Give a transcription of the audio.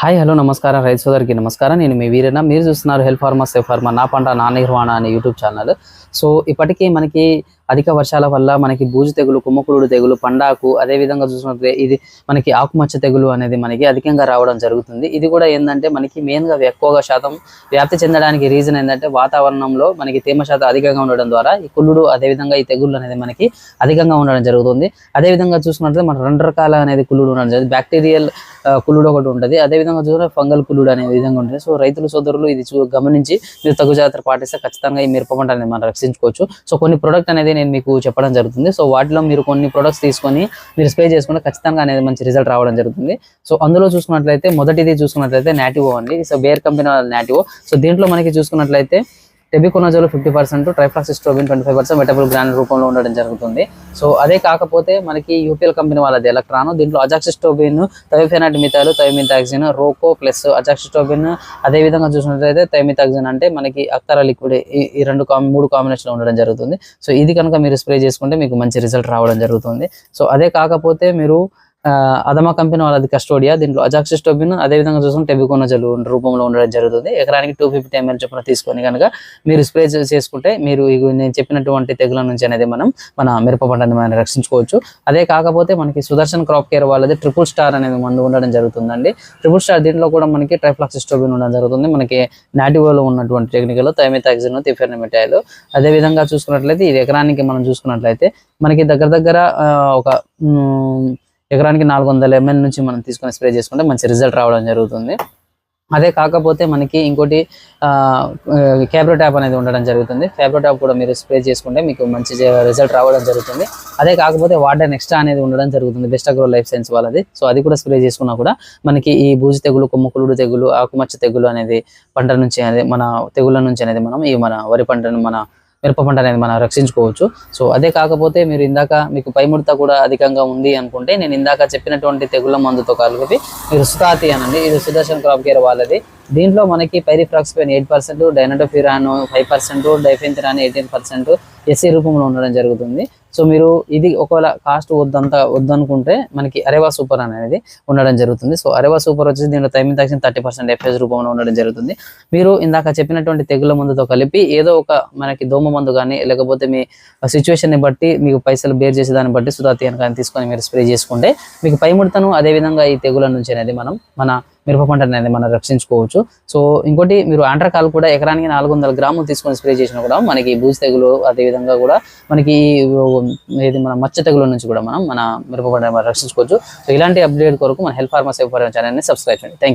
Hi hello నమస్కారం రైతు సోదరికి నమస్కారం. నేను మీ వీరన్న మీరు చూస్తున్నారు హెల్ప్ ఫార్మా సేఫ్ ఫార్మా నా పంట నా నిర్వహణ అనే యూట్యూబ్ ఛానల్. సో ఇప్పటికీ మనకి అధిక వర్షాల వల్ల మనకి బూజు తెగులు కుమ్మకుడు తెగులు పండాకు అదే విధంగా చూసినట్లయితే ఇది మనకి ఆకుమచ్చ తెగులు అనేది మనకి అధికంగా రావడం జరుగుతుంది. ఇది కూడా ఏంటంటే మనకి మెయిన్గా ఎక్కువగా శాతం వ్యాప్తి చెందడానికి రీజన్ ఏంటంటే వాతావరణంలో మనకి తేమ శాతం అధికంగా ఉండడం ద్వారా ఈ కుళ్ళుడు అదే విధంగా ఈ తెగుళ్ళు అనేది మనకి అధికంగా ఉండడం జరుగుతుంది. అదే విధంగా మన రెండు రకాల అనేది కుళ్ళుడు ఉండడం జరుగుతుంది. బ్యాక్టీరియల్ కుళ్ళుడు ఒకటి ఉంటుంది. అదే విధంగా చూసిన ఫంగల్ కుళ్ళుడు అనే విధంగా ఉంటుంది. సో రైతులు సోదరులు ఇది చూ గమనించి మీరు తగు జాగ్రత్త పాటిస్తే ఖచ్చితంగా ఈ మిరప పంట అనేది మనం రక్షించుకోవచ్చు. సో కొన్ని ప్రొడక్ట్ అనేది నేను మీకు చెప్పడం జరుగుతుంది. సో వాటిలో మీరు కొన్ని ప్రొడక్ట్స్ తీసుకొని మీరు స్ప్రే చేసుకుంటే ఖచ్చితంగా అనేది మంచి రిజల్ట్ రావడం జరుగుతుంది. సో అందులో చూసుకున్నట్లయితే మొదటిది చూసుకున్నట్లయితే నాటివో అండి. So Bayer company Nativo so దీంట్లో మనకి చూసుకున్నట్లయితే tebuconazole fifty percent trifloxystrobin twenty five percent మెటబుల్ grand రూపంలో ఉండడం జరుగుతుంది. సో అదే కాకపోతే మనకి యూపీఎల్ కంపెనీ వాళ్ళది ఎలక్ట్రాన్ దీంట్లో అజాక్సిస్టోబిన్ థైఫెనాట్ మితాలు థైమిథాక్సిన్ రోకో ప్లస్ అజాక్సిస్టోబిన్ అదే విధంగా చూసినట్లయితే థైమిథాక్సిన్ అంటే మనకి అక్తర లిక్విడ్ ఈ రెండు కాం- మూడు కాంబినేషన్లో ఉండడం జరుగుతుంది. సో ఇది కనుక మీరు స్ప్రే చేసుకుంటే మీకు మంచి రిజల్ట్ రావడం జరుగుతుంది. సో అదే కాకపోతే మీరు అదమా కంపెనీ వాళ్ళది కస్టోడియా దీంట్లో అజాక్సిస్టోబిన్ అదే విధంగా చూసుకుంటే టెబికోనజల్ రూపంలో ఉండడం జరుగుతుంది. ఎకరానికి టూ ఫిఫ్టీ ఎంఎల్ చొప్పున తీసుకొని కనుక మీరు స్ప్రే చేసుకుంటే మీరు నేను చెప్పినటువంటి తెగుల నుంచి అనేది మనం మన మిరప పంటని మనం రక్షించుకోవచ్చు. అదే కాకపోతే మనకి సుదర్శన్ క్రాప్ కేర్ వాళ్ళది ట్రిపుల్ స్టార్ అనేది మందు ఉండడం జరుగుతుందండి. ట్రిపుల్ స్టార్ దీంట్లో కూడా మనకి ట్రైఫ్లాక్సిస్టోబిన్ ఉండడం జరుగుతుంది. మనకి నాటివోలో ఉన్నటువంటి టెక్నికల్ థైమిథాక్సిన్ తిఫెర్నమిటాయిల్. అదే విధంగా చూసుకున్నట్లయితే ఇది ఎకరానికి మనం చూసుకున్నట్లయితే మనకి దగ్గర దగ్గర ఆ, ఒక ఎకరానికి నాలుగు వందల ఎంఎల్ నుంచి మనం తీసుకొని స్ప్రే చేసుకుంటే మంచి రిజల్ట్ రావడం జరుగుతుంది. అదే కాకపోతే మనకి ఇంకోటి క్యాబ్రో ట్యాప్ అనేది ఉండడం జరుగుతుంది. క్యాబ్రో ట్యాప్ కూడా మీరు స్ప్రే చేసుకుంటే మీకు మంచి రిజల్ట్ రావడం జరుగుతుంది. అదే కాకపోతే వాటర్ ఎక్స్ట్రా అనేది ఉండడం జరుగుతుంది బెస్ట్ అగ్రో లైఫ్ సైన్స్ వాళ్ళది. సో అది కూడా స్ప్రే చేసుకున్నా కూడా మనకి ఈ బూజు తెగులు కొమ్ముకులుడు తెగులు ఆకుమచ్చ తెగులు అనేది పంట నుంచి అనేది మన తెగుళ్ళ నుంచి అనేది మనం ఈ మన వరి పంటను మన మిరప పంట అనేది మనం రక్షించుకోవచ్చు. సో అదే కాకపోతే మీరు ఇందాక మీకు పైముడత కూడా అధికంగా ఉంది అనుకుంటే నేను ఇందాక చెప్పినటువంటి తెగుళ్ళ మందుతో కలిపి మీరు సుతాతి అనండి. ఇది సుదర్శన్ క్రాప్ కేర్ వాళ్ళది. దీంట్లో మనకి pyriproxyfen eight percent dinotefuran five percent diafenthiuron eighteen percent SC రూపంలో ఉండడం జరుగుతుంది. సో మీరు ఇది ఒకవేళ కాస్ట్ వద్దంత వద్దనుకుంటే మనకి అరేవా సూపర్ అనేది ఉండడం జరుగుతుంది. సో అరేవా సూపర్ వచ్చేసి దీంట్లో తైమితాక్సిన్ థర్టీ పర్సెంట్ ఎఫ్ఎస్ రూపంలో ఉండడం జరుగుతుంది. మీరు ఇందాక చెప్పినటువంటి తెగుల మందుతో కలిపి ఏదో ఒక మనకి దోమ మందు కానీ లేకపోతే మీ సిచ్యువేషన్ని బట్టి మీకు పైసలు బేర్ చేసే దాన్ని బట్టి సుధాతి కానీ తీసుకొని మీరు స్ప్రే చేసుకుంటే మీకు పై ముడతను అదే విధంగా ఈ తెగుల నుంచి అనేది మనం మన మిరప పంట అనేది మనం రక్షించుకోవచ్చు. సో ఇంకోటి మీరు ఆండ్రకాలు కూడా ఎకరానికి నాలుగు వందల గ్రాములు తీసుకొని స్ప్రే చేసినా కూడా మనకి బూజు తెగులు అదే విధంగా కూడా మనకి ఇది మన మచ్చ తెగుల నుంచి కూడా మనం మన మిరప పంట రక్షించుకోవచ్చు. సో ఇలాంటి అప్డేట్ కొరకు మన హెల్ప్ ఫార్మర్ ఛానల్ని సబ్స్క్రైబ్ చేయండి. థ్యాంక్